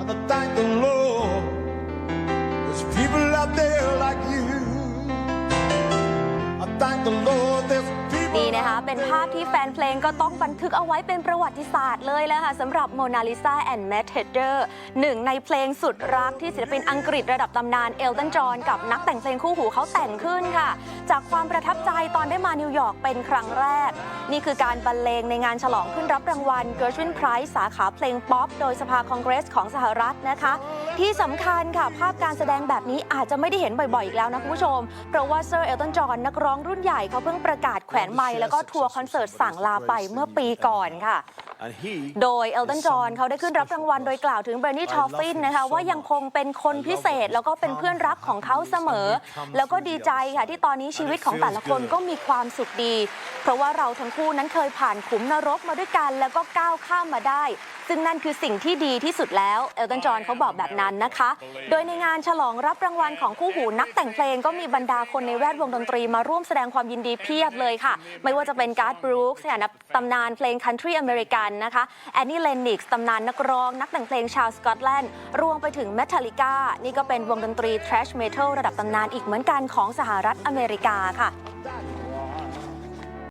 And I thank the Lord. There's people out there like you. I thank the Lord. There's people. นี่นะคะ เป็นภาพที่แฟนเพลงก็ต้องบันทึกเอาไว้เป็นประวัติศาสตร์เลยแหละค่ะสำหรับโมนาลิซาแอนด์แมทเทเดอร์หนึ่งในเพลงสุดรักที่ศิลปินอังกฤษระดับตำนานเอลตันจอห์นกับนักแต่งเพลงคู่หูเขาแต่งขึ้นค่ะ จากความประทับใจตอนได้มานิวยอร์กเป็นครั้งแรก นี่คือการบรรเลงในงานฉลองขึ้นรับรางวัลเกิร์ชวินไพรส์สาขาเพลงป๊อป โดยสภาคองเกรสของสหรัฐนะคะ ที่สำคัญค่ะ ภาพการแสดงแบบนี้อาจจะไม่ได้เห็นบ่อยๆ อีกแล้วนะคุณผู้ชม เพราะว่าเซอร์เอลตันจอห์นนักร้องรุ่นใหญ่เขาเพิ่งประกาศแขวนไมค์แล้วก็ทัวร์คอนเสิร์ตสั่งลาไปเมื่อปีก่อนค่ะ โดยเอลตันจอห์นเขาได้ขึ้นรับรางวัลโดยกล่าวถึงเบรนนี่ทอฟฟินนะคะว่ายังคงเป็นคนพิเศษแล้วก็เป็นเพื่อนรักของเขาเสมอ แล้วก็ดีใจค่ะที่ตอนนี้ชีวิตของแต่ละคนก็มีความสุขดี เพราะว่าเราทั้งคู่นั้นเคยผ่านขุมนรกมาด้วยกันแล้วก็ก้าวข้ามมาได้ ซึ่งนั่นคือสิ่งที่ดีที่สุดแล้วเอลตันจอห์นเขาบอกแบบนั้นนะคะ โดยในงานฉลองรับรางวัลของคู่หูนักแต่งเพลงก็มีบรรดาคนในแวดวงดนตรีมาร่วมแสดงความยินดีเพียบเลยค่ะ ไม่ว่าจะเป็นการ์ดบรูคส์ค่ะตำนานเพลงคันทรีอเมริกันนะคะแอนนี่เลนิกส์ตำนานนักร้อง นักแต่งเพลงชาวสกอตแลนด์ รวมไปถึงเมทัลลิก้านี่ก็เป็นวงดนตรีทรัชเมทัลระดับตำนานอีกเหมือนกันของสหรัฐอเมริกาค่ะ